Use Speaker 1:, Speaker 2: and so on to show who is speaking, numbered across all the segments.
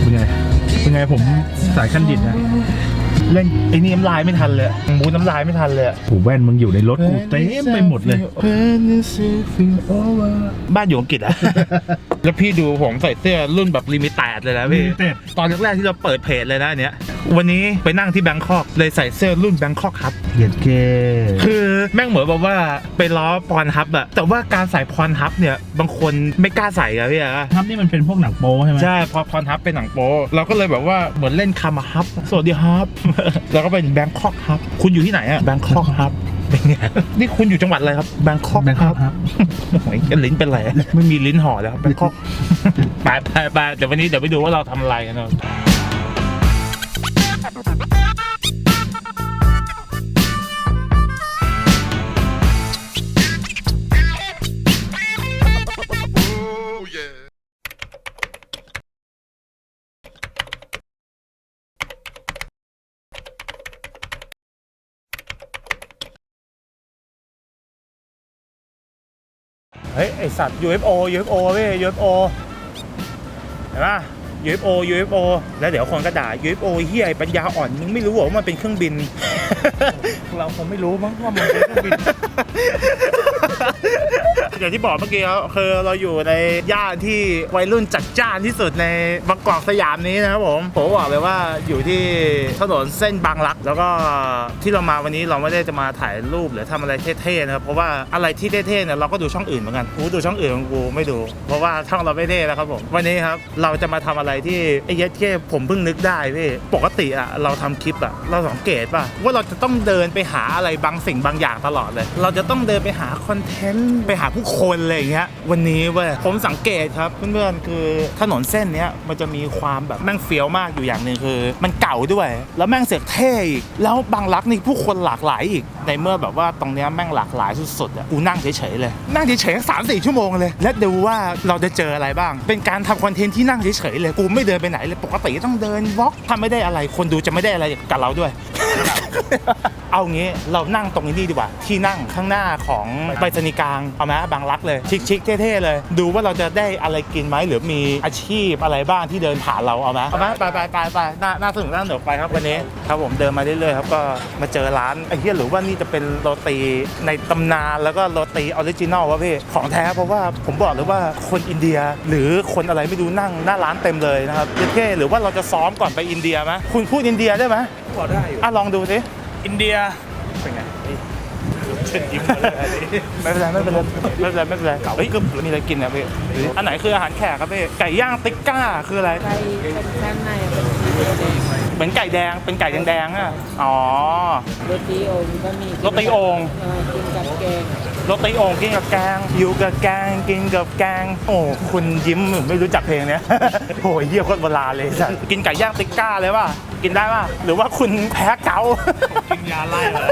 Speaker 1: เป็นไง เป็นไงผมสายขั้นดิดนะ เล่นไอ้นี่น้ำลายไม่ทันเลยมูน้ำลายไม่ทันเลยผูแว่นมึงอยู่ในรถกูเต็มไปหมดเลย บ้านอยู่อังกฤษอะ แล้วพี่ดูผมใส่เสื้อรุ่นแบบลิมิเต็ดเลยนะพี่
Speaker 2: Limited
Speaker 1: ตอนแรกๆที่เราเปิดเพจเลยนะอันเนี้ย วันนี้ไปนั่งที่แบงคอกเลยใส่เสื้อรุ่นแบงคอกครับ
Speaker 2: เหยียดเก
Speaker 1: คือแม่งเหมือนแบบว่าไปล้อพรฮับอะแต่ว่าการใส่พรฮับเนี่ยบางคนไม่กล้าใส่อะพี่อะ
Speaker 2: ทับนี่มันเป็นพวกหนังโป๊ใช่ไหม
Speaker 1: ใช่พอพรฮับเป็นหนังโป๊เราก็เลยแบบว่าเหมือนเล่นคามาฮับสวัสดีฮับแล้วก็เป็นแบงคอกฮับ คุณอยู่ที่ไหนอะแบงคอกฮับเป็นไงนี่คุณอยู่จังหวัดอะไรครับแบงคอก
Speaker 2: แบงค
Speaker 1: ฮั
Speaker 2: อบกครับ
Speaker 1: โอ้ยลิ้นเป็นไรอะไม่มีลิ้นห่อแล้วแบงคอกไปไปไปเดี๋ยววันนี้เดี๋ยวไปดูว่าเราทำอะไรกันเนอะ เฮ้ย ไอสัตว์ UFO UFO เว้ย UFO เห็นปะ UFO UFO แล้วเดี๋ยวคนก็ด่า UFO เฮียไอปัญญาอ่อน มึงไม่รู้หรอว่ามันเป็นเครื่องบิน
Speaker 2: เราคงไม่รู้มั้งว่ามันเป็นเครื่องบิน
Speaker 1: อย่างที่บอกเมื่อกี้ครับคือเราอยู่ในย่านที่วัยรุ่นจัดจ้านที่สุดในบางกอกสยามนี้นะครับผมผมบอกเลยว่าอยู่ที่ถนนเส้นบางรัก แล้วก็ที่เรามาวันนี้เราไม่ได้จะมาถ่ายรูปหรือทำอะไรเท่ๆนะครับเพราะว่าอะไรที่เท่ๆเนี่ยเราก็ดูช่องอื่นเหมือนกันกูดูช่องอื่นของกูไม่ดูเพราะว่าช่องเราไม่เท่แล้วครับผมวันนี้ครับเราจะมาทำอะไรที่ไอ้เย็ดเก้ผมเพิ่งนึกได้พี่ปกติอะเราทำคลิปอะเราสังเกตป่ะว่าเราจะต้องเดินไปหาอะไรบางสิ่งบางอย่างตลอดเลย เราจะต้องเดินไปหาคอนเทนต์ไปหาผู้คนอะไรอย่างเงี้ยวันนี้เว้ยผมสังเกตครับเพื่อนๆคือถนนเส้นเนี้ยมันจะมีความแบบแม่งเฟี้ยวมากอยู่อย่างหนึ่งคือ มันเก่าด้วย แล้วแม่งเสือกเท่อีกแล้วบางรักนี่ผู้คนหลากหลายอีกในเมื่อแบบว่าตรงเนี้ยแม่งหลากหลายสุดๆอะกูนั่งเฉยๆเลยนั่งเฉยๆสามสี่ชั่วโมงเลย และดูว่าเราจะเจออะไรบ้าง เป็นการทำคอนเทนต์ที่นั่งเฉยๆเลยกูไม่เดินไปไหนเลยปกติต้องเดินวอล์กทำไม่ได้อะไรคนดูจะไม่ได้อะไรกับเราด้วย เอางี้เรานั่งตรงนี้ดีกว่า ที่นั่งข้างหน้าของไปรษณีย์กลางเอาไหมบางรักเลย ชิคๆเท่ๆเลย ดูว่าเราจะได้อะไรกินไหมหรือมีอาชีพอะไรบ้างที่เดินผ่านเราเอาไหมเอาไหมไปไปไปไปน่าน่าสนุกน่าสนุกไปครับวันนี้ ครับผมเดินมาเรื่อยๆครับก็มาเจอร้านไอ้เหี้ยหรือว่านี่จะเป็นโรตีในตำนานแล้วก็โรตีออริจินอลวะพี่ของแท้เพราะว่าผมบอกเลยว่าคนอินเดียหรือคนอะไรไม่รู้นั่งหน้าร้านเต็มเลยนะครับเท่ๆหรือว่าเราจะซ้อมก่อนไปอินเดียไหมคุณพูดอินเดียได้ไหม
Speaker 2: พอได้อยู่
Speaker 1: อะลองดูสิ
Speaker 2: อินเดีย
Speaker 1: เป็นไงเช่นยิ้มไม่เป็นไรไม่เป็นไรไม่เป็นไรไม่เป็นไรเฮ้ยก็มีอะไรกินนะพี่อันไหนคืออาหารแขกครับพี่ไก่ย่างติ๊กก้าคืออะไร
Speaker 3: ไก่เป็นชั้นในเป็นสีแดง
Speaker 1: เหมือนไก่แดงเป็นไก่แดงๆอะอ๋อ
Speaker 3: โรตีโองก็มี
Speaker 1: โรตีโอ่ง
Speaker 3: เออกินกับแกง
Speaker 1: โรตีโอ่งกินกับแกงอยู่กับแกงกินกับแกงโอ้คุณยิ้มเหมือนไม่รู้จักเพลงเนี้ยโอ้ยเยี่ยโคตรโบราณเลยสัสกินไก่ย่างติ๊กก้าเลยป่ะกินได้ป่ะ หรือว่าคุณแพ้เกา
Speaker 2: กินยาไล่เลย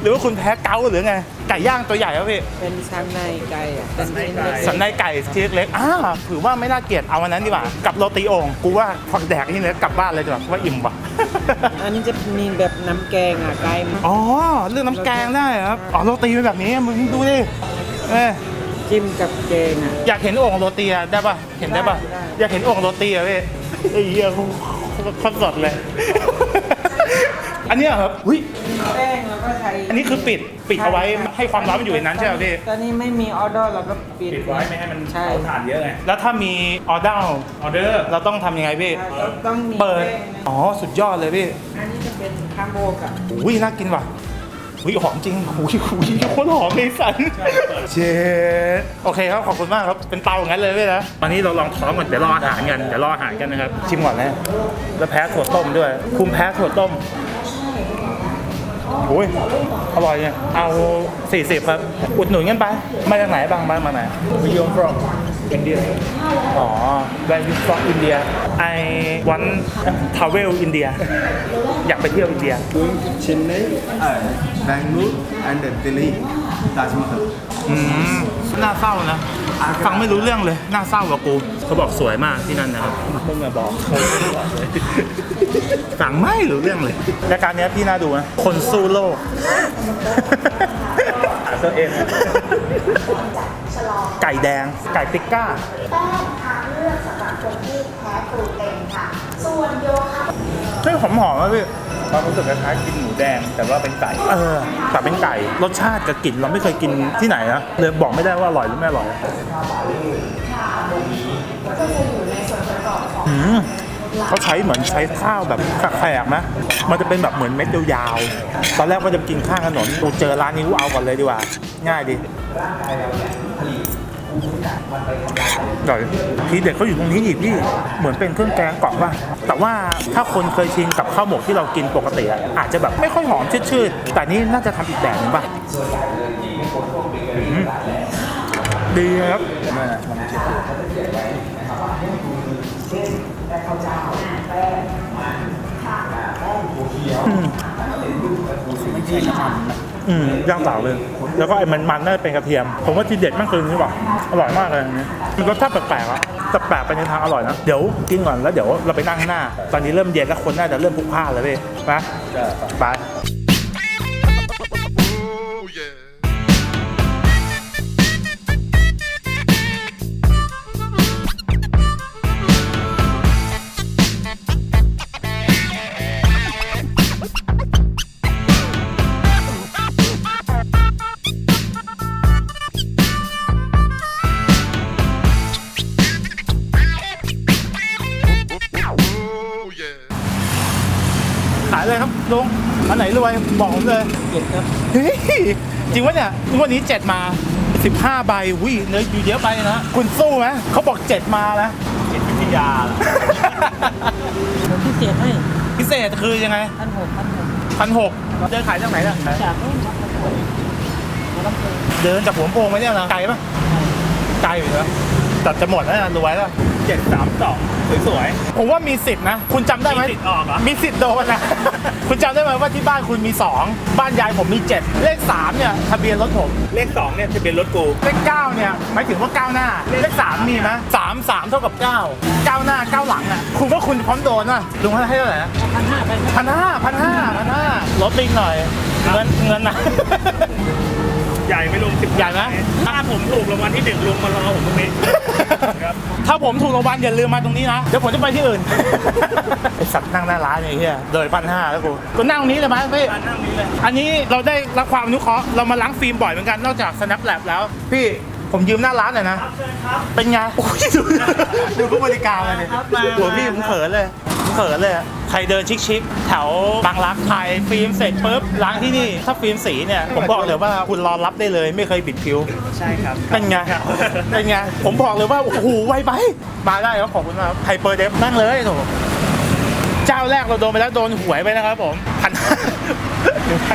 Speaker 1: หรือว่าคุณแพ้เกาหรือไง ไก่ย่างตัวใหญ่ป่ะพี่
Speaker 3: เป็นชั้นในไก่อะเป็นชิ้นเล็กๆ
Speaker 1: สันในไก่ที่เล็กๆอ่าถือว่าไม่น่าเกลียด เอาวันนั้นดีกว่า กับโรตีโอ่งกูว่าพักแดกที่นี้กลับบ้านเลยดีกว่าว่าอิ่มว่ะ
Speaker 3: อันนี้จะมีแบบน้ำแกงอะไก่มัน
Speaker 1: อ๋อ เรื่องน้ำแกงได้เหรอครับ อ๋อโรตีเป็นแบบนี้มึงดูดิ เอ้ย
Speaker 3: จิ้มกับแกงอะ
Speaker 1: อยากเห็นโอ่งโรตีอะได้ป่ะ เห็นได้ป่ะ
Speaker 3: ได้
Speaker 1: อยากเห็นโอ่งโรตีอะพี่ ไอ้เหี้ยโคตรสดเลย อันเนี้ยครับอุ้ย
Speaker 3: แป้งแล้วก็ใช้
Speaker 1: อันนี้คือปิดปิดเอาไว้ให้ความร้อนมันอยู่ในนั้นใช่ไหมพี่
Speaker 3: ตอนนี้ไม่มีออเดอร์เราก็ปิด
Speaker 2: ปิดไว้ไม่ให้มัน
Speaker 3: ใช่
Speaker 2: เผาถ่านเยอะไง
Speaker 1: แล้วถ้ามีออเดอร์
Speaker 2: ออเดอร์
Speaker 1: เราต้องทำยังไงพี่
Speaker 3: เราต้องมี
Speaker 1: เปิด
Speaker 3: แป้งนะ
Speaker 1: อ๋อ สุดยอดเลยพี่
Speaker 3: อันนี้จะเป็นคาโบกับ
Speaker 1: อุ้ยน่ากินว่ะ อุ้ยหอมจริงอุ้ยอุ้ยโคตรหอมเลยสันเชดโอเคครับขอบคุณมากครับเป็นเตาอย่างนั้นเลยพี่นะตอนนี้เราลองท้องก่อนเดี๋ยวรออาหารกันเดี๋ยวรออาหารกันนะครับชิมก่อนนะแล้วแพ้ถั่วต้มด้วย คุมแพ้ถั่วต้มอุ้ยอร่อยเนี่ยเอา 40 ครับ อุดหนุนกันไป มาจากไหนบ้างบ้างมาไหน
Speaker 2: วิดีโอ from อินเดีย
Speaker 1: อ๋อ where you from India I want travel India อยากไปเที่ยวอินเดีย
Speaker 4: going to Chennai, uh, Bangalore, and uh, Delhi, Taj Mahal.
Speaker 1: อืมน่าเศร้านะ ฟังไม่รู้เรื่องเลย น่าเศร้ากว่ากู เขาบอกสวยมากที่นั่นนะครับ มึงอะบอกเขาไม่ได้บอกเลยฟังไม่รู้เรื่องเลยรายการเนี้ยพี่น่าดูนะ คนสู้โลก ตัวเอง ไก่แดง ไก่ติกก้า
Speaker 5: แป้งทางเลือกสำหรับคนที่แพ้กลูเตนค่ะ ส่วนโยคะ
Speaker 1: เฮ้ยหอมหอมๆอะพี่
Speaker 2: ความรู้สึกคล้ายๆกินหมูแดง แต่ว่าเป็นไก่
Speaker 1: เออแต่เป็นไก่ รสชาติกับกลิ่นเราไม่เคยกินที่ไหนนะเลยบอกไม่ได้ว่าอร่อยหรือไม่อร่อยอืมเขาใช้เหมือนใช้ข้าวแบบแขกๆนะมันจะเป็นแบบเหมือนเม็ดยาวๆตอนแรกว่าจะกินข้างถนนกูเจอร้านนี้กูเอาก่อนเลยดีกว่า ง่ายดี อร่อยทีเด็ดเขาอยู่ตรงนี้อีกพี่เหมือนเป็นเครื่องแกงเกาะป่ะแต่ว่าถ้าคนเคยชินกับข้าวหมกที่เรากินปกติอะอาจจะแบบไม่ค่อยหอมชืดๆแต่นี่น่าจะทำอีกแบบหนึงป่ะอืมดีครับอืมย่างเปล่าเลย แล้วก็ไอ้มันมันๆน่าจะเป็นกระเทียม ผมว่าทีเด็ดมากคือนี่หว่าอร่อยมากเลยอันนี้มันรสชาติแปลกๆอะแต่แปลกไปในทางอร่อยนะ เดี๋ยวกินก่อนแล้วเดี๋ยวเราไปนั่งข้างหน้า ตอนนี้เริ่มเย็นแล้วคนน่าจะเริ่มพลุกพล่านแล้วพี่นะไป งวดนี้เจ็ดมา15ใบวิเนื้ออยู่เยอะไปนะคุณสู้ไหมเขาบอกเจ็ดมาแล้ว
Speaker 2: จิตวิทยาล่ะ
Speaker 3: ผมพิเศษให้
Speaker 1: พิเศษคือยังไง
Speaker 3: พันหกพันหก
Speaker 1: พันหกเดินขายจากไหนน่ะ
Speaker 3: จากนู้นมาพันหกมาลำพูน
Speaker 1: เดินจากหัวลำโพงไปเนี่ยนะไกลปะไกลอยู่นะแต่จะหมดแล้วนะรวยแล้ว
Speaker 2: เจ็ดสามสองสวย
Speaker 1: ผมว่ามีสิทธิ์นะ คุณจำได้ไหม
Speaker 2: มีสิทธิ์ออกเหรอ
Speaker 1: มีสิทธิ์โดนนะ คุณจำได้ไหมว่าที่บ้านคุณมี 2 บ้านยายผมมี 7 เลข 3 เนี่ยทะเบียนรถผม
Speaker 2: เลขสองเนี่ยจะเป็นรถกู
Speaker 1: เลข 9 เนี่ยหมายถึงว่าก้าวหน้า เลข 3 มีไหมสามสามเท่ากับ 9 ก้าวหน้าก้าวหลังอะ คุณว่าคุณพร้อมโดนอะลุงให้เท่าไหร่นะ
Speaker 3: พันห้าไป
Speaker 1: พันห้าพันห้าพันห้าลดไปอีกหน่อย เงินเงินนะ
Speaker 2: ใหญ่ไม่ลงสิบ
Speaker 1: ใหญ่ไหม
Speaker 2: ถ้าผมถูกรางวัลที่หนึ่งลุงมารอผมตรงนี้ ครับ
Speaker 1: ถ้าผมถูกรางวัลอย่าลืมมาตรงนี้นะ เดี๋ยวผมจะไปที่อื่น ไอสัตว์นั่งหน้าร้านอย่างเงี้ยโดยพันห้าแล้วกูกูนั่งตรงนี้เลยไหมพี่
Speaker 2: อันนั่งนี้เลย
Speaker 1: อันนี้เราได้รับความอนุเคราะห์เรามาล้างฟิล์มบ่อยเหมือนกันนอกจาก Snap Lab แล้ว พี่ผมยืมหน้าร้านหน่อยนะเป็นไงโอ้ยดูดูผู้บริการเลยเนี่ยหัวพี่ผมเขินเลย ผมเขินเลยอะใครเดินชิคๆแถวบางรักถ่ายฟิล์มเสร็จปุ๊บล้างที่นี่ถ้าฟิล์มสีเนี่ยผมบอกเลยว่าคุณรอรับได้เลยไม่เคยบิดผิว
Speaker 2: ใช่ครับ
Speaker 1: เป็นไงเป็นไงผมบอกเลยว่าโอ้โหไวไปมาได้ครับขอบคุณมากไฮเปอร์เดฟนั่งเลยโถเจ้าแรกเราโดนไปแล้วโดนหวยไปนะครับผมพัน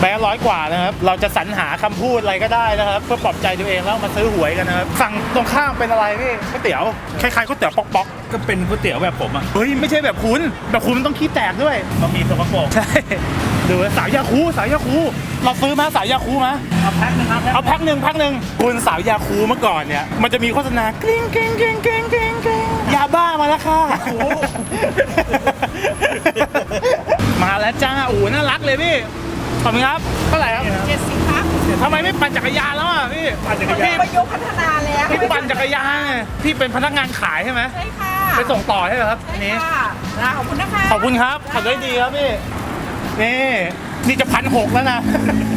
Speaker 1: แบงค์ร้อยกว่านะครับ เราจะสรรหาคำพูดอะไรก็ได้นะครับ เพื่อปลอบใจตัวเองแล้วมาซื้อหวยกันนะครับสั่งตรงข้ามเป็นอะไรพี่ก๋วยเตี๋ยวคล้ายๆก๋วยเตี๋ยวป๊อก
Speaker 2: ก็เป็นก๋วยเตี๋ยวแบบผมอะ
Speaker 1: ๆเฮ้ยไม่ใช่แบบคุณแบบคุณมันต้องขี้แตกด้วย
Speaker 2: บะหมี่สกปรก
Speaker 1: ใช่ดูนะสาวยาคูสาวยาคูเราซื้อมาสาวยาคูมา
Speaker 2: เอาแพ็คนึงครับ
Speaker 1: เอาแพ็คหนึ่งแพ็คหนึ่งคุณสาวยาคูเมื่อก่อนเนี่ยมันจะมีโฆษณากริ๊งกริ๊งกริ๊งกริ๊งกริ๊งกริ๊งยาบ้ามาแล้วค่ะมาแล้วจ้าโอ้โหน่ารักเลยพี่ ขอบคุณครับเท่าไหร่ครับ
Speaker 6: เจ็ดสิบครับ
Speaker 1: ทำไมไม่ปั่นจักรยานแล้วอะพี่
Speaker 2: ปั่นจักรยาน
Speaker 1: พี่
Speaker 6: ประยุกต์พัฒนาแล้ว
Speaker 1: พี่ปั่นจักรยานไงพี่เป็นพนักงานขายใช่ไหม
Speaker 6: ใช่ค่ะ
Speaker 1: ไปส่งต่อใช่ไหมครับอัน
Speaker 6: ใช่
Speaker 1: นี้
Speaker 6: ค่ะอ่าขอบคุณนะคะ
Speaker 1: ขอบคุณครับขับได้ดีครับพี่นี่นี่จะพันหกแล้วนะ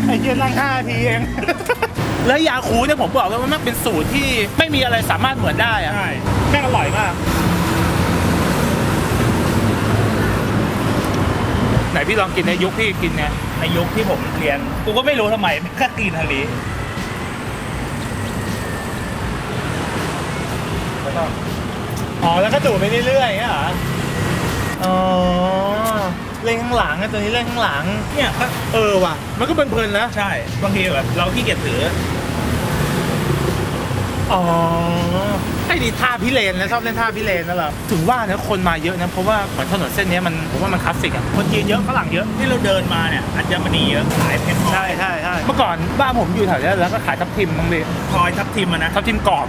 Speaker 1: ไอ้เหี้ยนั่งห้านาทีเองแล้วยาคูเนี่ยผมบอกเลยว่ามันเป็นสูตรที่ไม่มีอะไรสามารถเหมือนได้อะ
Speaker 2: ใช่
Speaker 1: แม่งอร่อยมาก ไหนพี่ลองกินในยุคพี่กินไง
Speaker 2: ในยุคที่ผมเรียน กูก็ไม่รู้ทำไมแค่กินทางนี้
Speaker 1: อ๋อแล้วก็ดูดไปเรื่อยๆอย่างเงี้ยเหรออ๋อเล่นข้างหลังอะตัวนี้เล่นข้างหลัง
Speaker 2: เนี่ยก็
Speaker 1: เออว่ะ มันก็เพลินๆนะ
Speaker 2: ใช่ บางทีแบบเราขี้เกียจถือ
Speaker 1: อ๋อไอ้ดีท่าพิเรนนะชอบเล่นท่าพิเรนนั่นแหละถึงว่านะคนมาเยอะนะเพราะว่าเหมือนถนนเส้นเนี้ยมันผมว่ามันคลาสสิกอะคนจีนเยอะฝรั่งเยอะ
Speaker 2: ที่เราเดินมาเนี่ยอัญมณีเยอะขายเพชรพลอ
Speaker 1: ใช่
Speaker 2: ย
Speaker 1: ใช่ใช่เมื่อก่อนบ้านผมอยู่แถวเนี้ยแล้วก็ขายทับทิมบ้างดิ
Speaker 2: พลอยทับทิมอะนะ
Speaker 1: ทับทิมกรอบ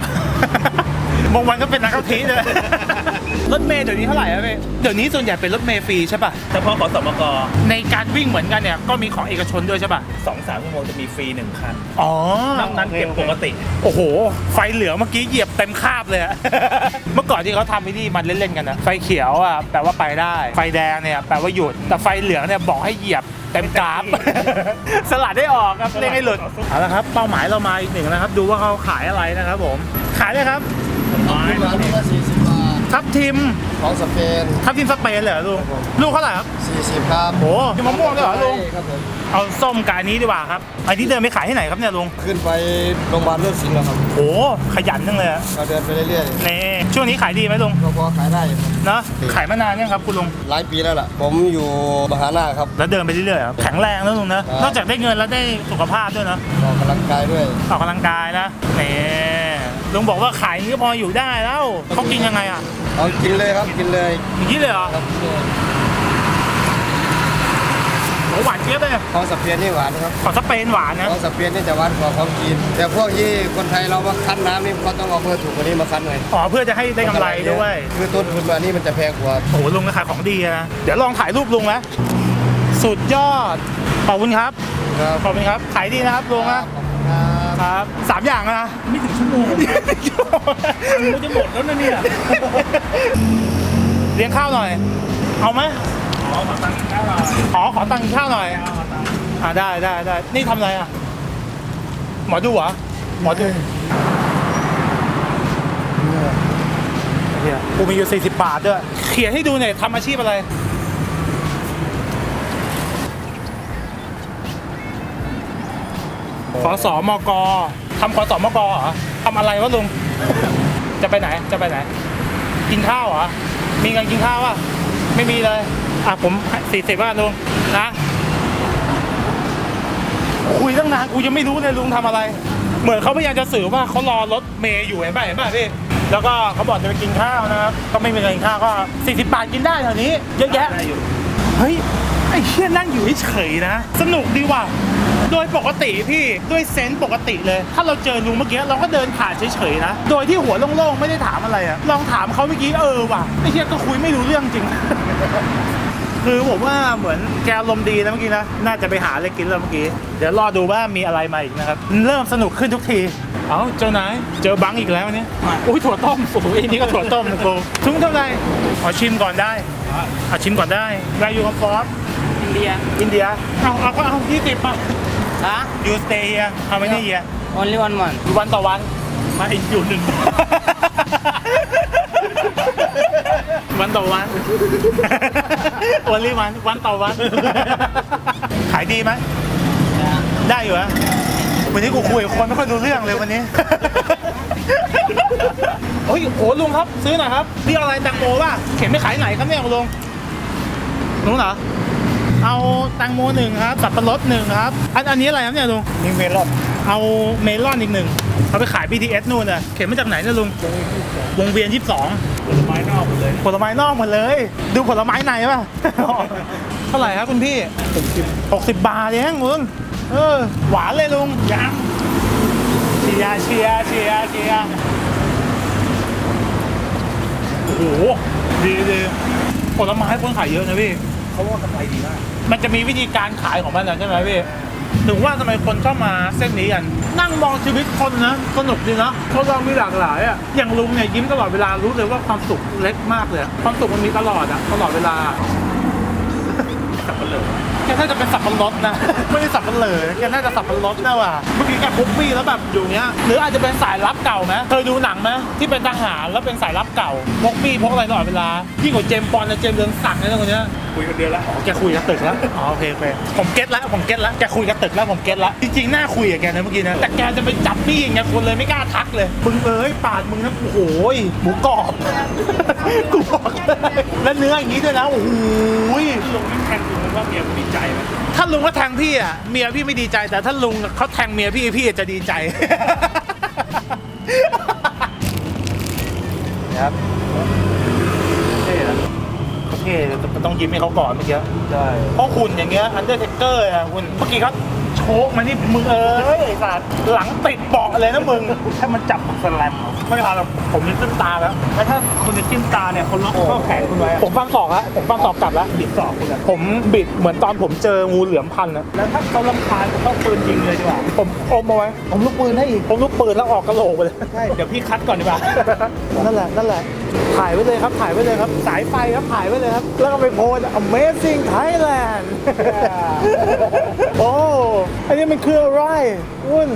Speaker 1: บางวันก็เป็นนักกะทิเลย รถเมย์เดี๋ยวนี้เท่าไหร่อะพี่เดี๋ยวนี้ส่วนใหญ่เป็นรถเมย์ฟรีใช่ป่ะ
Speaker 2: เฉพาะขอสมก
Speaker 1: ในการวิ่งเหมือนกันเนี่ยก็มีของเอกชนด้วยใช่ป่ะ
Speaker 2: สองสามชั่วโมงจะมีฟรีหนึ่งคัน
Speaker 1: อ๋อน
Speaker 2: อกนั้นเก็บปกติ
Speaker 1: โอ้โห ไฟเหลืองเมื่อกี้เหยียบเต็มคาบเลยอะ เมื่อก่อนที่เขาทำไอ้นี่มันเล่นๆกันนะ ไฟเขียวอะแปลว่าไปได้ ไฟแดงเนี่ยแปลว่าหยุด แต่ไฟเหลืองเนี่ยบอกให้เหยียบเต็มกราฟ สลัดได้ออกครับเร่งให้หลุด เอาละครับ เป้าหมายเรามาอีกหนึ่งนะครับ ดูว่าเขาขายอะไรนะครับผม ขายเลยครับ ทับทิม
Speaker 4: ของสเปน
Speaker 1: ทับทิมสเปนเลยเหรอลุงลูกเท่าไหร่ครับ
Speaker 4: 40ครับ
Speaker 1: โอ้ยมะม่วงด้วยเหรอลุง
Speaker 4: ครับผม
Speaker 1: เอาส้มกับอันนี้ดีกว่าครับอันนี้เดินไปขายที่ไหนครับเนี่ยลุง
Speaker 4: ขึ้นไปโรงพยาบาลเลือดสิงห์แล้วครับ
Speaker 1: โอ้ขยันจังเลยอะ
Speaker 4: เราเดินไปเรื่อย
Speaker 1: นี่ช่วงนี้ขายดีไหมลุง
Speaker 4: ๆก็พอขายได้ครับ
Speaker 1: เนอะขายมานานยังครับคุณลุง
Speaker 4: หลายปีแล้วล่ะ ผมอยู่มหานาคครับ
Speaker 1: แล้วเดินไปเรื่อยๆครับแข็งแรงนะลุงนะ
Speaker 4: ครับ
Speaker 1: นอกจากได้เงินแล้วได้สุขภาพด้วยนะ
Speaker 4: ออกกำลังกายด้วย
Speaker 1: ออกกำลังกายนะนี่ ลุงบอกว่าขายอย่างนี้ก็พออยู่ได้แล้วเขากินยังไงอะ
Speaker 4: เอากินเลยครับกินเลย
Speaker 1: อย่างนี้เลยเหรอ
Speaker 4: ครับ
Speaker 1: โหหวานเจี๊ยบเลย
Speaker 4: ของสเปนนี่หวานครับ
Speaker 1: ของสเปนหวานนะ
Speaker 4: ของสเปนนี่จะหวานกว่าของจีนแต่พวกที่คนไทยเรามาคั้นน้ำนี่เขาต้องเอาเพื่อถูกกว่านี้มาคั้นเลย
Speaker 1: อ๋อเพื่อจะให้ได้กำไรด้วย
Speaker 4: คือต้นทุนอันนี้มันจะแพงกว่า
Speaker 1: โอ้โหลุงก็ขายของดีนะเดี๋ยวลองถ่ายรูปลุงนะสุดยอดขอบคุณครับ
Speaker 4: ครับ
Speaker 1: ขอบคุณครับขายดีนะครับลุงนะ
Speaker 4: ครับ
Speaker 1: ครับสามอย่างนะ
Speaker 2: ไม่ถึงชั่วโมงเราจะหมดแล้วนะเนี่ย
Speaker 1: เลี้ยงข้าวหน่อย เอาไหม
Speaker 2: ขอขอตังค์ข้าวหน่อย
Speaker 1: ขอขอตังค์กินข้าวหน่อย
Speaker 2: เอาตังค์
Speaker 1: อ่าได้ได้ได้นี่ทำอะไรอะหมอดูเหรอหมอดูเฮียกูมีอยู่40 บาทด้วยเขียนให้ดูหน่อยทำอาชีพอะไร ขอสอมกทำขอสอมกเหรอทำอะไรวะลุง จะไปไหน จะไปไหน กินข้าวเหรอ มีเงินกินข้าวอะ ไม่มีเลย อะผมสี่สิบว่าลุงนะ คุยตั้งนานกูยังไม่รู้เลยลุงทำอะไร เหมือนเขาพยายามจะสื่อว่าเขารอรถเมย์อยู่เห็นป่ะเห็นป่ะพี่แล้วก็เขาบอกจะไปกินข้าวนะครับ ก็ไม่มีเงินกินข้าวก็ 40 บาทกินได้แถวนี้ เยอะแยะ
Speaker 2: ได้อยู่
Speaker 1: เฮ้ย ไอ้เชี่ยนั่งอยู่เฉยๆนะ สนุกดีว่ะ โดยปกติพี่ด้วยเซนส์ปกติเลย ถ้าเราเจอลุงเมื่อกี้เราก็เดินผ่านเฉยๆนะ โดยที่หัวโล่งๆไม่ได้ถามอะไรอะลองถามเขาเมื่อกี้เออว่ะไอ้เชี่ยก็คุยไม่รู้เรื่องจริง คือผมว่าเหมือนแกลมณ์ดีนะเมื่อกี้นะ น่าจะไปหาอะไรกินแล้วเมื่อกี้ เดี๋ยวรอดูว่ามีอะไรมาอีกนะครับ เริ่มสนุกขึ้นทุกที เอ้าเจ้านายเจอบังอีกแล้วเนี่ยอุ้ยถั่วต้มโอ้โหอันนี้ก็ถั่วต้มนะกูทุ่งเท่าไหร่ขอชิมก่อนได้เอาชิมก่อนได้รายอยู่กับฟอส
Speaker 3: อินเดีย
Speaker 1: อินเดียเอาเอาก็เอาที่ติดมา
Speaker 3: ฮะ
Speaker 1: ยูสเตย์เฮียเอา ไม่ได้เฮีย
Speaker 3: only one month
Speaker 1: วันต่อวันมาอีกอยู่หนึ่ง วันต่อวัน วันรีวันวันต่อวัน ขายดีไหม ได้อยู่ฮะวันนี้กูคุยกับคนไม่ค่อยรู้เรื่องเลยวันนี้ โอ้ยโหลุงครับ ซื้อหน่อยครับนี่อะไรแตงโมป่ะ เข็นไปขายไหนครับเนี่ยคุณลุงลุงเหรอ เอาแตงโมหนึ่งครับสับปะรดหนึ่งครับ อันอันนี้อะไรครับเนี่ยลุง
Speaker 2: นี่เมลอน
Speaker 1: เอาเมลอนอีกหนึ่งเอาไปขาย BTS นู่นน่ะเข็นมาจากไหนเนี่ยลุงวงเวียน 22
Speaker 2: ผลไม้นอกหมดเลย
Speaker 1: ผลไม้นอกหมดเลย ดูผลไม้ในป่ะ เท่าไหร่ครับคุณพี่60บาทเองลุงเออ หวานเลยลุงยังเชียร์เชียร์เชียร์เชียร์โอ้โหดีดีผลไม้คนขายเยอะนะพี่
Speaker 2: เขาว่ากำไรดีมาก
Speaker 1: มันจะมีวิธีการขายของมันนะใช่ไหมพี่ถึงว่าทำไมคนชอบมาเส้นนี้กัน นั่งมองชีวิตคนนะสนุกดีนะเขาลองมีหลากหลายอะอย่างลุงเนี่ยยิ้มตลอดเวลารู้เลยว่าความสุขเล็กมากเลยอะความสุขมันมีตลอดอะตลอดเวลา
Speaker 2: สับปะเลอ
Speaker 1: แกน่าจะเป็นสับปะรดนะ ไม่ได้สับปะเหร่อแกน่าจะสับปะรดนะว่ะเมื่อกี้แกคุกปี้แล้วแบบอยู่เนี้ยหรืออาจจะเป็นสายลับเก่าไหมเคยดูหนังไหมที่เป็นทหารแล้วเป็นสายลับเก่าพกปี้พกอะไรตลอดเวลายิ่งกว่าเจมส์บอลนะเจมส์เรืองศักดิ์นะคนเนี้ย
Speaker 2: คุยกันเดือนละ
Speaker 1: อ๋อแกคุยกับตึกแล้วอ๋อโอเคโอเคผมเก็ตแล้วผมเก็ตแล้วแกคุยกับตึกแล้วผมเก็ตแล้วจริงๆน่าคุยกับแกนะเมื่อกี้นะแต่แกจะไปจับปี้อย่างเงี้ยคนเลยไม่กล้าทักเลยมึงเอ้ยปาดมึงนะโอ้โหยหมูกรอบกูบอกเลยแล้วเนื้ออย่างนี้ด้วยนะโอ้โหย
Speaker 2: ลุงนี่แทนลุงว่าเมียกูดีใจไหม
Speaker 1: ถ้าลุงก็แทงพี่อะเมียพี่ไม่ดีใจ แต่ถ้าลุงเขาแทงเมียพี่พี่จะดีใจครับเท่นะ โอเคแต่ต้องยิ้มให้เขาก่อนเมื่อกี้
Speaker 2: ใช่
Speaker 1: เพราะหุ่นอย่างเงี้ยอันเดอร์เทเกอร์อะหุ่นเมื่อกี้เขา โชโค้กมานี่มึงเอ้ยไอ้สัตว์หลังติดเบาะเลยนะมึง ถ้ามันจับมันสแลมไม่พาหรอกผมจะจิ้มตาแล้วแล้วถ้าคุณจะจิ้มตาเนี่ยคนล็อกข้อแขนคุณไว้ผมฟังศอกแล้วผมฟังศอกกลับแล้วบิดศอกคุณอะผมบิดเหมือนตอนผมเจองูเหลือมพันนะแล้วถ้าเขาลำคาญผมต้องปืนยิงเลยดีกว่าผมอมเอาไว้ผมลูกปืนให้อีกผมลูกปืนแล้วออกกระโหลกไปเลยใช่เดี๋ยวพี่คัดก่อนดีกว่านั่นแหละนั่นแหละถ่ายไว้เลยครับถ่ายไว้เลยครับ สายไฟครับถ่ายไว้เลยครับ แล้วก็ไปโพสต์ Amazing Thailand โอ้อันนี้มันคืออะไรอ้วน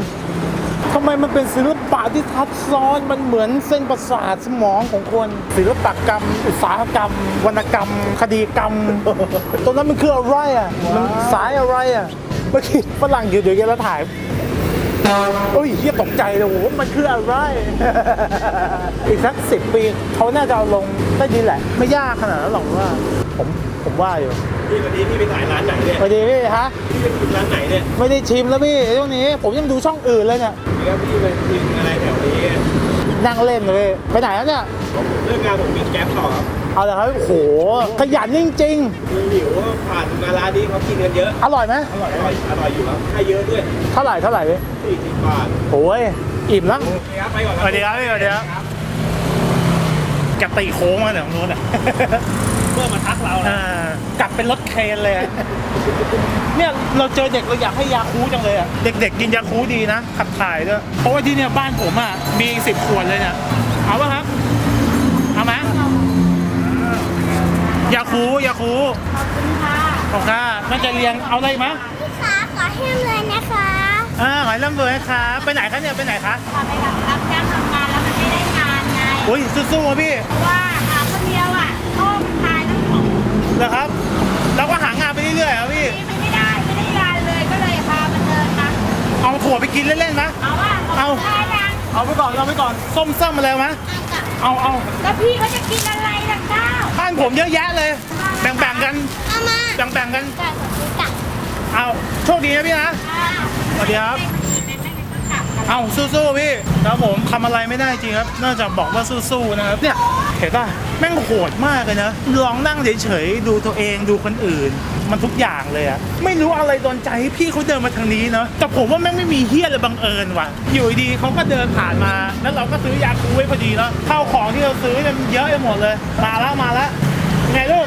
Speaker 1: ทำไมมันเป็นศิลปะที่ทับซ้อนมันเหมือนเส้นประสาทสมองของคน ศิลปกรรม อุตสาหกรรม วรรณกรรม คดีกรรมตรงนั้นมันคืออะไรอะมันสายอะไรอะเมื่อกี้ฝรั่งอยู่เดี๋ยวแกแล้วถ่ายโอ้ยเฮียตกใจเลยโอ้โหมันคืออะไร อีกสักสิบปีเขาน่าจะเอาลงได้ดีแหละ ไม่ยากขนาดนั้นหรอกว่า ผมผมว่าอยู่
Speaker 2: พี่วันนี้พี่ไปถ่ายร้านไหนเนี่ย
Speaker 1: สวัสดีพี่ฮะ
Speaker 2: พี่ไปกินร้านไหนเนี่ย
Speaker 1: ไม่ได้ชิมแล้วพี่ช่วงนี้ ผมยังดูช่องอื่นเลยเนี่ย
Speaker 2: แล้วพี่ไปกินอะไรแถวนี้
Speaker 1: นั่งเล่นเลยไปไหนแล้วเนี่ย
Speaker 2: เรื่องงานผมมีแก๊ปต่อครับ
Speaker 1: เอาเลยครับโอ้โหขยันจริง
Speaker 2: มีหิวก็ผ่านมาร้านนี้เขากินกันเยอะ
Speaker 1: ๆอร่อยไหม
Speaker 2: อร่อยอร่อยอร่อยอยู่ครับให้เยอะด้วย
Speaker 1: เท่าไหร่เท่าไหร่พี่
Speaker 2: สี่สิบบาท
Speaker 1: โอ้ยอิ่มแล้ว
Speaker 2: โอเคครับไปก่อน
Speaker 1: สวัสดีครับพี่สวัสดีครับแกตีโค้งมาเนี่ยตรงนู้นอะ
Speaker 2: เพื่อมาทักเรานะ
Speaker 1: อ่ากลับเป็นรถเคนเลยอะเนี่ยเราเจอเด็กเราอยากให้ยาคูจังเลยอะเด็กๆกินยาคูดีนะ ขับถ่ายด้วยเพราะว่าที่เนี่ยบ้านผมอะมีสิบขวดเลยเนี่ยเอาปะครับเอาไหมยาคูยาคู
Speaker 5: ขอบคุณค่ะ
Speaker 1: ขอบค่ะน่าจะเรียงเอาอะไรไหม
Speaker 5: ลูกค้าขอให้เลยนะคะ
Speaker 1: อ่าขอให้ร่ำรวยครับไปไหนคะเนี่ยไปไหนคะ
Speaker 5: พอไปแบบรับจ้างทำงานแล้วมันไม่ได้งานไง
Speaker 1: อุ้ยสู้ๆอะพี่
Speaker 5: เพราะว่า เห
Speaker 1: รอครับ เราก็หางานไปเรื่อยๆครับพี่
Speaker 5: นี่มันไม่ได้ไม่ได้งานเลยก็เลยพามาเดินนะ
Speaker 1: เอาถั่วไปกินเล่นๆนะ
Speaker 5: เอาว่า
Speaker 1: เอา
Speaker 5: ได้ยัง
Speaker 1: เอาไปก่อนเอาไปก่อนส้มเส้มมาเลยไหมเอาเอา
Speaker 5: แล้วพี่เขาจะกินอะไรล่ะเจ้า
Speaker 1: บ้านผมเยอะแยะเลย แบ่งๆกัน
Speaker 5: เอามา
Speaker 1: แบ่งๆกัน
Speaker 5: จ่ายของซื้อจัก
Speaker 1: เอาโชคดีนะพี่นะสวัสดีครับเอาสู้ๆพี่แล้วผมทำอะไรไม่ได้จริงครับนอกจากบอกว่าสู้ๆนะครับเนี่ย เห็นป่ะแม่งโหดมากเลยนะลองนั่งเฉยๆดูตัวเองดูคนอื่น มันทุกอย่างเลยอะไม่รู้อะไรโดนใจให้พี่เขาเดินมาทางนี้เนาะแต่ผมว่าแม่งไม่มีเฮี้ยเลยบังเอิญว่ะ อยู่ดีๆเขาก็เดินผ่านมา แล้วเราก็ซื้อยาคูไว้พอดีเนาะข้าวของที่เราซื้อเนี่ยมันเยอะไปหมดเลย มาแล้วมาแล้วไงลูก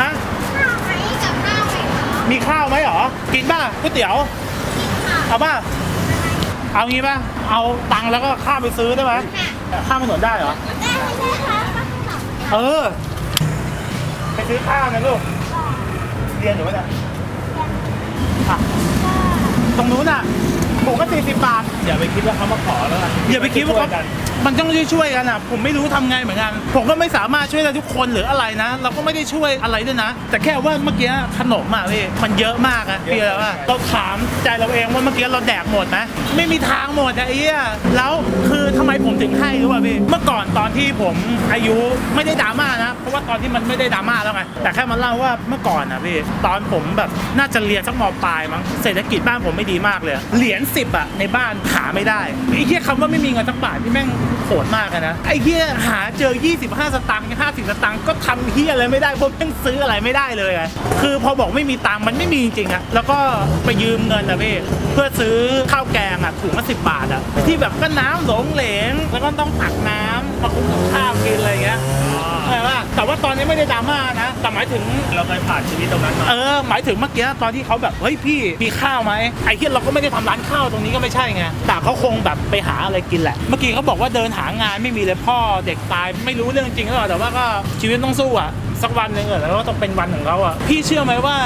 Speaker 1: ฮะ
Speaker 5: ข้าวไหมกับข้าวไหมคะ
Speaker 1: มีข้าวไหมหรอกินป่ะก๋วยเตี๋ยวเอาป่ะเอางี้ป่ะเอาตังค์แล้วก็ข้าไปซื้อได้ไหมข้ามถนนได้เหรอ
Speaker 5: ได้ไม่ใช่คะข้าวสอง
Speaker 1: เออ ไปซื้อข้าวนะลูก เรียนอยู่ปะเนี่ยอะตรงนู้นอะผมก็สี่สิบบาท
Speaker 2: อย่าไปคิดว่าเขามาขอแล้วกัน
Speaker 1: อย่าไปคิดว่าเขา
Speaker 2: ช่ยกัน
Speaker 1: มันต้องช่วยๆกันอะผมไม่รู้ทำไงเหมือนกัน ผมก็ไม่สามารถช่วยได้ทุกคนหรืออะไรนะ เราก็ไม่ได้ช่วยอะไรด้วยนะ แต่แค่ว่าเมื่อกี้ขนมอะพี่มันเยอะมากอะพี่แล้วว่าเราถามใจเราเองว่าเมื่อกี้เราแดกหมดไหมไม่มีทางหมดอะไอ้เหี้ยแล้วคือทำไมผมถึงให้รู้ป่ะพี่เมื่อก่อนตอนที่ผมอายุไม่ได้ดราม่านะเพราะว่าตอนที่มันไม่ได้ดราม่าแล้วไงแต่แค่มาเล่าว่าเมื่อก่อนอะพี่ตอนผมแบบน่าจะเรียนสักมปลายมั้งเศรษฐกิจบ้านผมไม่ดีมากเลยเหรียญสิบอะในบ้านหาไม่ได้ไอ้เหี้ยคำว่าไม่มีเงินสักบาทที่แม่งโหดมากอะนะไอ้เหี้ยหาเจอ 25 สตางค์50 สตางค์ก็ทำเหี้ยอะไรไม่ได้เพราะแม่งซื้ออะไรไม่ได้เลยอะคือพอบอกไม่มีตังค์มันไม่มีจริงๆอะแล้วก็ไปยืมเงินอะพี่เพื่อซื้อข้าวแกงอะถุงละสิบบาทอะที่แบบก็น้ำหลงเหลงแล้วก็ต้องตักน้ำมาคลุกกับข้าวกินอะไรอย่างเงี้ยใช่ป่ะแต่ว่าตอนนี้ไม่ได้ดราม่านะแต่หมายถึง
Speaker 2: เราเคยผ่านชีวิตตรงนั้นมา
Speaker 1: เออหมายถึงเมื่อกี้ตอนที่เขาแบบเฮ้ยพี่มีข้าวไหมไอ้ที่เราก็ไม่ได้ทำร้านข้าวตรงนี้ก็ไม่ใช่ไงแต่เขาคงแบบไปหาอะไรกินแหละ เมื่อกี้เขาบอกว่าเดินหางานไม่มีเลยพ่อเด็กตายไม่รู้เรื่องจริงหรือเปล่าแต่ว่าก็ชีวิตต้องสู้อะสักวันหนึ่งเออแล้วก็ต้องเป็นวันของเขาอะพี่เชื่อไหมว่า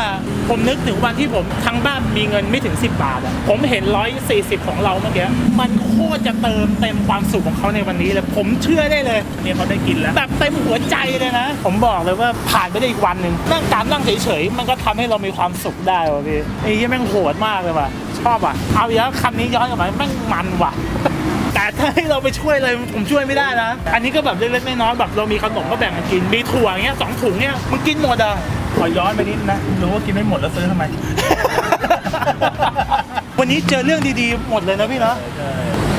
Speaker 1: ผมนึกถึงวันที่ผมทั้งบ้านมีเงินไม่ถึง 10 บาทอะผมเห็น 140 ของเราเมื่อกี้มันโคตรจะเติมเต็มความสุขของเขาในวันนี้เลยผมเชื่อได้เลย
Speaker 2: เนี่ยเขาได้กินแล้ว
Speaker 1: แบบเต็มหัวใจเลยนะ ผมบอกเลยว่าผ่านไปได้อีกวันหนึ่งนั่งการนั่งเฉยๆมันก็ทำให้เรามีความสุขได้ว่ะพี่ไอ้ยี่แม่งโหดมากเลยว่ะชอบว่ะเอาอีกแล้วคำนี้ย้อนกลับมาแม่งมันว่ะ ถ้าให้เราไปช่วยเลยผมช่วยไม่ได้นะ อันนี้ก็แบบเล็กๆน้อยๆแบบเรามีขนมก็แบ่งกันกิน มีถั่วอย่างเงี้ยสองถุงเงี้ยมึงกินหมดอะ
Speaker 2: ขอย้อนไปนิดนะรู้ว่ากินไม่หมดแล้วซื้อทำไม
Speaker 1: วันนี้เจอเรื่องดีๆ หมดเลยนะพี่เนาะ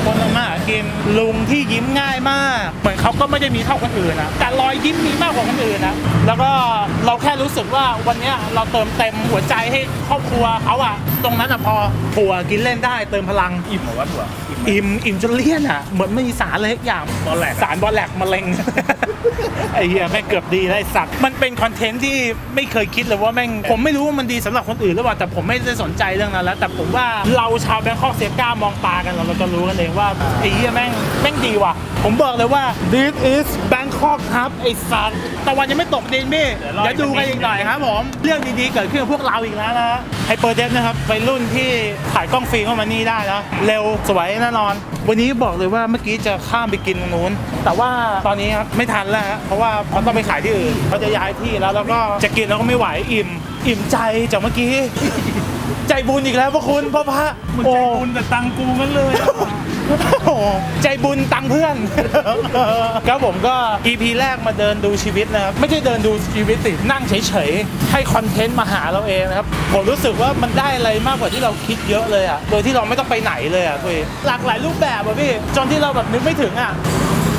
Speaker 1: คนละมากกินลุงที่ยิ้มง่ายมาก เหมือนเขาก็ไม่ได้มีเท่าคนอื่นนะแต่รอยยิ้มมีมากกว่าคนอื่นนะแล้วก็เราแค่รู้สึกว่าวันเนี้ยเราเติมเต็มหัวใจให้ครอบครัวเขาอะตรงนั้นอะพอถั่วกินเล่นได้เติมพลัง
Speaker 2: อิ่มเหรอวะถั่ว อิ่มไหม
Speaker 1: อิ่มอิ่มจนเลี่ยนอะ เหมือนไม่มีสารเลยทุกอย่าง
Speaker 2: บอลแหลก
Speaker 1: สารบอลแหลกมะเร็ง ไอ้เหี้ยแม่งเกือบดีแล้วไอ้สัตว์มันเป็นคอนเทนต์ที่ไม่เคยคิดเลยว่าแม่งผมไม่รู้ว่ามันดีสำหรับคนอื่นหรือเปล่าแต่ผมไม่ได้สนใจเรื่องนั้นแล้ว แต่ผมว่าเราชาวแบงคอกเซฟก้ามองตากันเราเราจะรู้กันเองว่าไอ้เหี้ยแม่งแม่งดีว่ะ ผมบอกเลยว่า this is Bangkok ครับไอ้สัตว์ตะวันยังไม่ตกดินพี่เดี๋ยวดูกันอีกหน่อยครับผมเรื่องดีๆเกิดขึ้นกับพวกเราอีกแล้วนะไฮเปอร์เดฟนะครับเป็นรุ่นที่ถ่ายกล้องฟิล์มเข้ามานี่ได้นะเร็วสวยแน่นอนวันนี้บอกเลยว่าเมื่อกี้จะข้ามไปกินตรงนู้น แต่ว่าตอนนี้ครับไม่ทันแล้วฮะเพราะว่าเขาต้องไปขายที่อื่นเขาจะย้ายที่แล้วแล้วก็จะกินแล้วก็ไม่ไหวอิ่ม อิ่มใจจากเมื่อกี้ ใจบุญอีกแล้วพระคุณพ่อพระ
Speaker 2: มัน
Speaker 1: โอ้
Speaker 2: ใจบุญแต่ตังกูมันเลยอะ
Speaker 1: โอ้โหใจบุญตังเพื่อน ครับผมก็ EP แรกมาเดินดูชีวิตนะครับ ไม่ใช่เดินดูชีวิตสินั่งเฉยๆ ให้คอนเทนต์มาหาเราเองนะครับ ผมรู้สึกว่ามันได้อะไรมากกว่าที่เราคิดเยอะเลยอะ โดยที่เราไม่ต้องไปไหนเลยอะพี่หลากหลายรูปแบบอะพี่ จนที่เราแบบนึกไม่ถึงอะ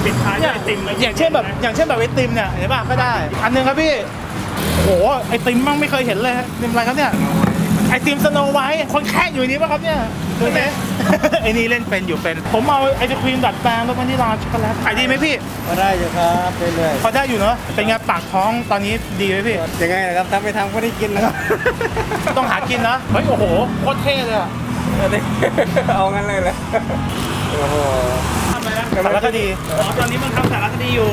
Speaker 2: ปิดท้ายด้วยไอติมเลย
Speaker 1: อย่างเช่นแบบอย่างเช่นแบบไอติมเนี่ยเห็นป่ะก็ได้ อันหนึงครับพี่โอ้โหไอติมมั่งไม่เคยเห็นเลยไอติมอะไรครับเนี่ย ไอติมสโนไวท์คนแค่อยู่นี้ป่ะครับเนี่ยดูไหมไอนี่เล่นเป็นอยู่เป็น ผมเอาไอศครีมดัดแปลงรสวานิลลาช็อกโกแลตขายดีไหมพี่
Speaker 4: ก็ได้อยู่ครับเรื่อย
Speaker 1: พอได้อยู่เนาะเป็นไงปากท้องตอนนี้ดีไหมพี่
Speaker 4: ๆยังไงนะครับถ้าไม่ทำก็ได้กินนะครับ
Speaker 1: ต้องหากินนะเฮ้ยโอ้โหโคตรเท่เลยอะ
Speaker 4: เอางั้นเลยเลยโอ้โห
Speaker 2: ทำอะไรนะ
Speaker 1: สารคดี
Speaker 2: อ๋อตอนนี้มันทำสารคดีอยู่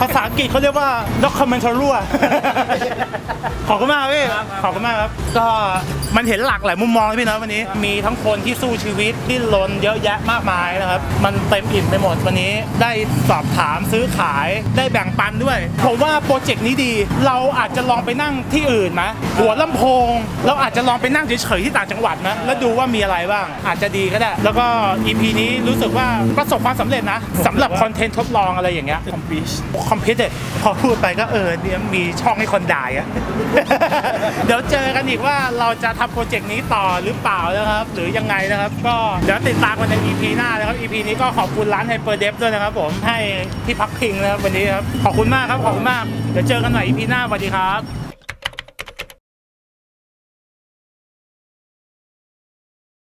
Speaker 1: ภาษาอังกฤษเขาเรียกว่า documentary อะขอบคุณมากพี่ขอบคุณมากครับ ก็มันเห็นหลากหลายมุมมองนะพี่นะวันนี้ มีทั้งคนที่สู้ชีวิตที่ลนเยอะแยะมากมายนะครับ มันเต็มอิ่มไปหมดวันนี้ ได้สอบถามซื้อขายได้แบ่งปันด้วย ผมว่าโปรเจกต์นี้ดี เราอาจจะลองไปนั่งที่อื่นไหมหัวลำโพง เราอาจจะลองไปนั่งเฉยๆที่ต่างจังหวัดนะแล้วดูว่ามีอะไรบ้าง อาจจะดีก็ได้ แล้วก็ EP นี้รู้สึกว่าประสบความสำเร็จนะสำหรับคอนเทนต์ทดลองอะไรอย่างเงี้ย
Speaker 2: คอมพิช
Speaker 1: คอมพิวเตอร์พอพูดไปก็เออเนี่ยมีช่องให้คนด่าอะเดี๋ยวเจอกันอีกว่าเราจะทำโปรเจกต์นี้ต่อหรือเปล่านะครับ หรือยังไงนะครับ ก็เดี๋ยวติดตามกันใน EP หน้านะครับ EP นี้ก็ขอบคุณร้านไฮเปอร์เดฟด้วยนะครับ ผมให้ที่พักพิงนะครับวันนี้ครับขอบคุณมากครับขอบคุณมากเดี๋ยวเจอกันใหม่ EP หน้าสวัสดีครับ